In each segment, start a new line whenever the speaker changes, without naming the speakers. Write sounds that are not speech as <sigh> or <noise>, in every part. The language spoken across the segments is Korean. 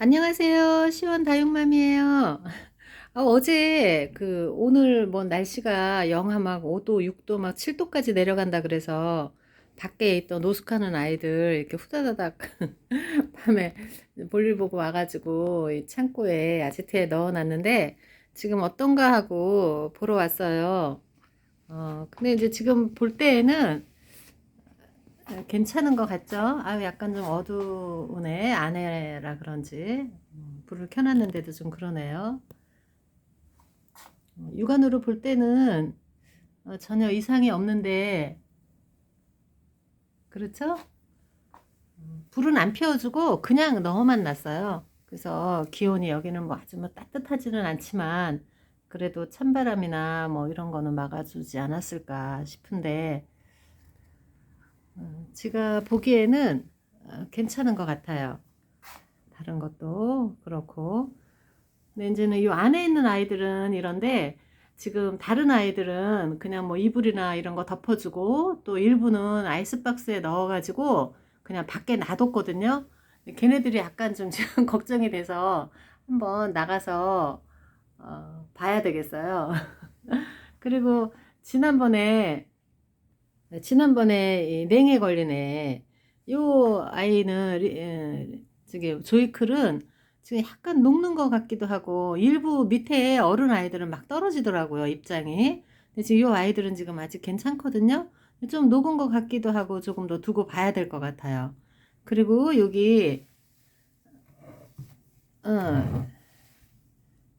안녕하세요. 시원 다육맘이에요. 아, 어제 그 오늘 뭐 날씨가 영하 막 5도, 6도, 막 7도까지 내려간다 그래서 밖에 있던 노숙하는 아이들 이렇게 후다다닥 <laughs> 밤에 볼일 보고 와가지고 이 창고에 아지트에 넣어놨는데 지금 어떤가 하고 보러 왔어요. 어, 근데 이제 지금 볼 때에는 어, 괜찮은 것 같죠? 아, 약간 좀 어두우네. 안에라 그런지. 음, 불을 켜놨는데도 좀 그러네요. 어, 육안으로 볼 때는 어, 전혀 이상이 없는데, 그렇죠? 음, 불은 안 피워주고 그냥 넣어만 놨어요. 그래서 기온이 여기는 뭐 아주 뭐 따뜻하지는 않지만, 그래도 찬바람이나 뭐 이런 거는 막아주지 않았을까 싶은데, 어, 제가 보기에는 어, 괜찮은 것 같아요. 다른 것도 그렇고. 근데 이제는 이 안에 있는 아이들은 이런데 지금 다른 아이들은 그냥 뭐 이불이나 이런 거 덮어주고 또 일부는 아이스박스에 넣어가지고 그냥 밖에 놔뒀거든요. 걔네들이 약간 좀 지금 <laughs> 걱정이 돼서 한번 나가서 어, 봐야 되겠어요. <laughs> 그리고 지난번에 네, 지난번에 이 냉해 걸리네. 요 아이는 저기 조이클은 지금 약간 녹는 것 같기도 하고 일부 밑에 어른 아이들은 막 떨어지더라고요 입장이. 근데 지금 요 아이들은 지금 아직 괜찮거든요. 좀 녹은 것 같기도 하고 조금 더 두고 봐야 될 것 같아요. 그리고 여기 어,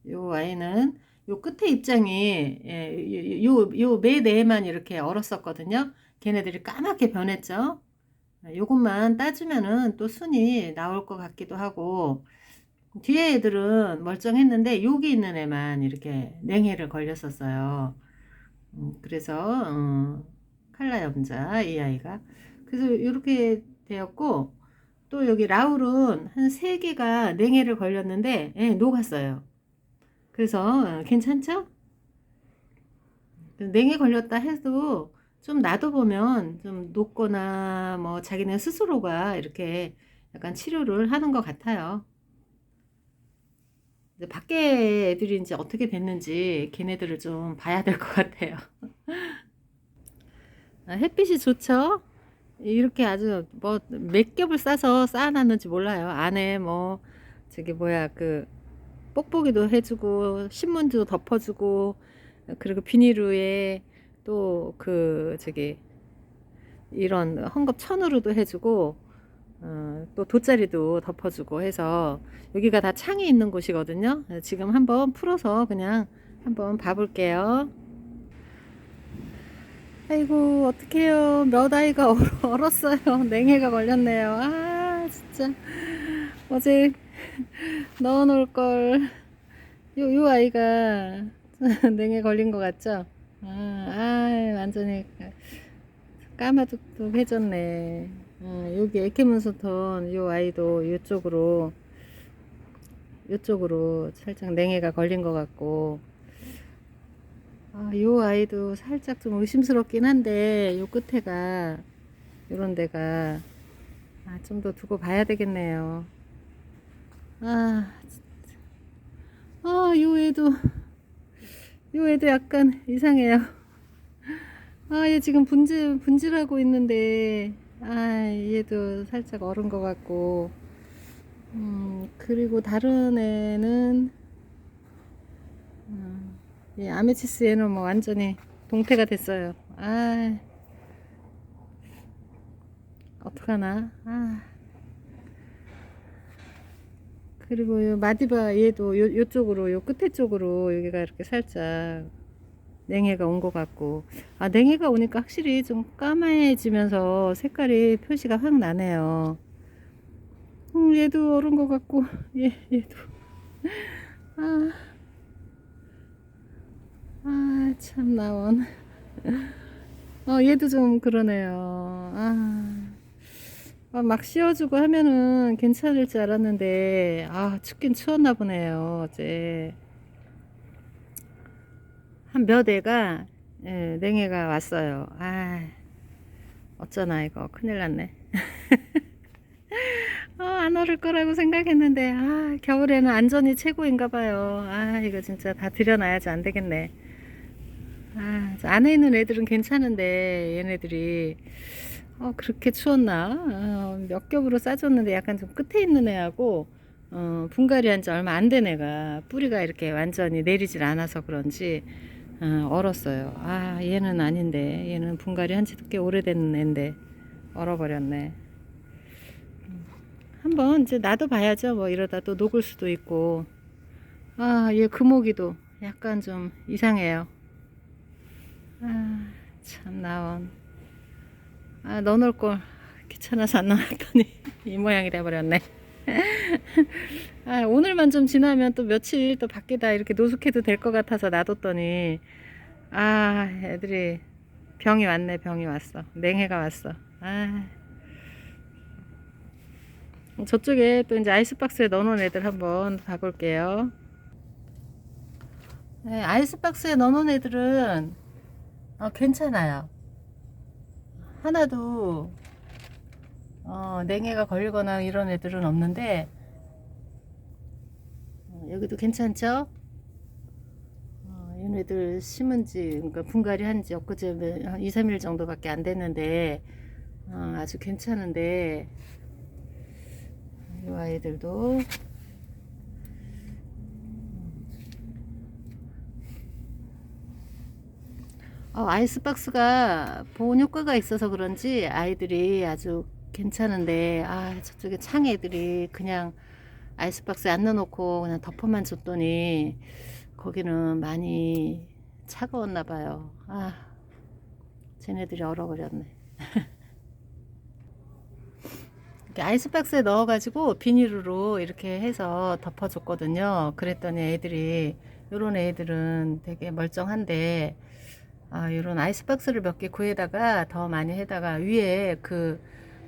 요 아이는 요 끝에 입장이 예, 요요매 네만 이렇게 얼었었거든요. 걔네들이 까맣게 변했죠. 요것만 따주면은 또 순이 나올 것 같기도 하고 뒤에 애들은 멀쩡했는데 여기 있는 애만 이렇게 냉해를 걸렸었어요. 음, 그래서 어, 칼라 염자 이 아이가 그래서 이렇게 되었고 또 여기 라울은 한 세 개가 냉해를 걸렸는데 예, 녹았어요. 그래서 어, 괜찮죠? 냉해 걸렸다 해도 좀 놔둬보면 좀 녹거나 뭐 자기네 스스로가 이렇게 약간 치료를 하는 것 같아요. 이제 밖에 애들이 이제 어떻게 됐는지 걔네들을 좀 봐야 될 것 같아요. 아, 햇빛이 좋죠? 이렇게 아주 뭐 몇 겹을 싸서 쌓아놨는지 몰라요. 안에 뭐 저기 뭐야 그 뽁뽁이도 해주고 신문지도 덮어주고 그리고 비닐우에 또 그 저기 이런 헝겊 천으로도 해주고 어, 또 돗자리도 덮어주고 해서 여기가 다 창이 있는 곳이거든요. 지금 한번 풀어서 그냥 한번 봐볼게요. 아이고 어떡해요. 몇 아이가 얼- <laughs> 얼었어요. 냉해가 걸렸네요. 아 진짜 어제 <laughs> 넣어놓을 걸. 요, 요 아이가 <laughs> 냉해 걸린 것 같죠? 아, 아 완전히 까마득득해졌네. 어, 여기 에케문스톤 요 아이도 이쪽으로 이쪽으로 살짝 냉해가 걸린 것 같고 아, 요 아이도 살짝 좀 의심스럽긴 한데 요 끝에가 요런 데가 아, 좀 더 두고 봐야 되겠네요. 아. 아, 요 애도 요 애도 약간 이상해요. 아, 얘 지금 분질 분질하고 있는데 아, 얘도 살짝 얼은 것 같고 음, 그리고 다른 애는 음, 이 아메치스 얘는 뭐 완전히 동태가 됐어요. 아, 어떡하나. 아. 그리고 요 마디바 얘도 요, 요쪽으로 요 끝에 쪽으로 여기가 이렇게 살짝 냉해가 온 것 같고. 아 냉해가 오니까 확실히 좀 까매지면서 색깔이 표시가 확 나네요. 음, 얘도 얼은 것 같고. 얘 <laughs> 얘도. 아, 아 참나 원. <laughs> 어 얘도 좀 그러네요. 아 아, 막 씌워주고 하면은 괜찮을 줄 알았는데, 아, 춥긴 추웠나 보네요, 어제. 한 몇 애가, 예, 냉해가 왔어요. 아, 어쩌나, 이거. 큰일 났네. <laughs> 어, 안 얼을 거라고 생각했는데, 아, 겨울에는 안전이 최고인가 봐요. 아, 이거 진짜 다 들여놔야지 안 되겠네. 아, 저 안에 있는 애들은 괜찮은데, 얘네들이, 어, 그렇게 추웠나? 어, 몇 겹으로 싸줬는데 약간 좀 끝에 있는 애하고, 어, 분갈이 한 지 얼마 안 된 애가 뿌리가 이렇게 완전히 내리질 않아서 그런지, 어, 얼었어요. 아, 얘는 아닌데, 얘는 분갈이 한 지도 꽤 오래된 애인데, 얼어버렸네. 한번 이제 나도 봐야죠. 뭐 이러다 또 녹을 수도 있고. 아, 얘 금오기도 약간 좀 이상해요. 아, 참 나온. 아, 넣어놓을 걸 귀찮아서 안 넣어놨더니 <laughs> 이 모양이 돼버렸네. <laughs> 아, 오늘만 좀 지나면 또 며칠 또 밖에다 이렇게 노숙해도 될 것 같아서 놔뒀더니 아, 애들이 병이 왔네, 병이 왔어. 냉해가 왔어. 아. 저쪽에 또 이제 아이스박스에 넣어놓은 애들 한번 봐볼게요. 네, 아이스박스에 넣어놓은 애들은 어, 괜찮아요. 하나도 어, 냉해가 걸리거나 이런 애들은 없는데 어, 여기도 괜찮죠? 어, 얘네들 심은 지 그러니까 분갈이 한지 엊그제 한 2, 3일 정도밖에 안 됐는데 어, 아주 괜찮은데 이 아이들도 어, 아이스박스가 보온 효과가 있어서 그런지 아이들이 아주 괜찮은데 아 저쪽에 창 애들이 그냥 아이스박스에 안 넣어놓고 그냥 덮어만 줬더니 거기는 많이 차가웠나 봐요 아 쟤네들이 얼어버렸네 <laughs> 아이스박스에 넣어가지고 비닐으로 이렇게 해서 덮어줬거든요. 그랬더니 애들이 요런 애들은 되게 멀쩡한데 아 요런 아이스박스를 몇 개 구해다가 더 많이 해다가 위에 그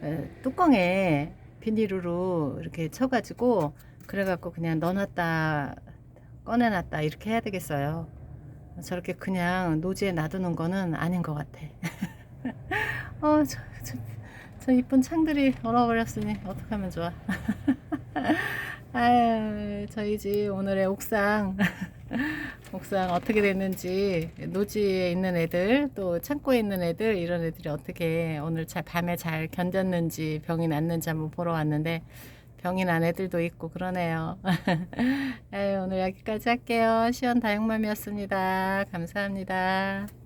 에, 뚜껑에 비닐으로 이렇게 쳐가지고 그래갖고 그냥 넣어놨다 꺼내놨다 이렇게 해야 되겠어요. 저렇게 그냥 노지에 놔두는 거는 아닌 것 같아. <laughs> 어, 저, 저, 저 이쁜 창들이 얼어버렸으니 어떡하면 좋아. <laughs> 아유, 저희 집 오늘의 옥상, <laughs> 옥상 어떻게 됐는지, 노지에 있는 애들, 또 창고에 있는 애들, 이런 애들이 어떻게 오늘 잘, 밤에 잘 견뎠는지, 병이 났는지 한번 보러 왔는데, 병이 난 애들도 있고 그러네요. <laughs> 아유, 오늘 여기까지 할게요. 시원 다육맘이었습니다. 감사합니다.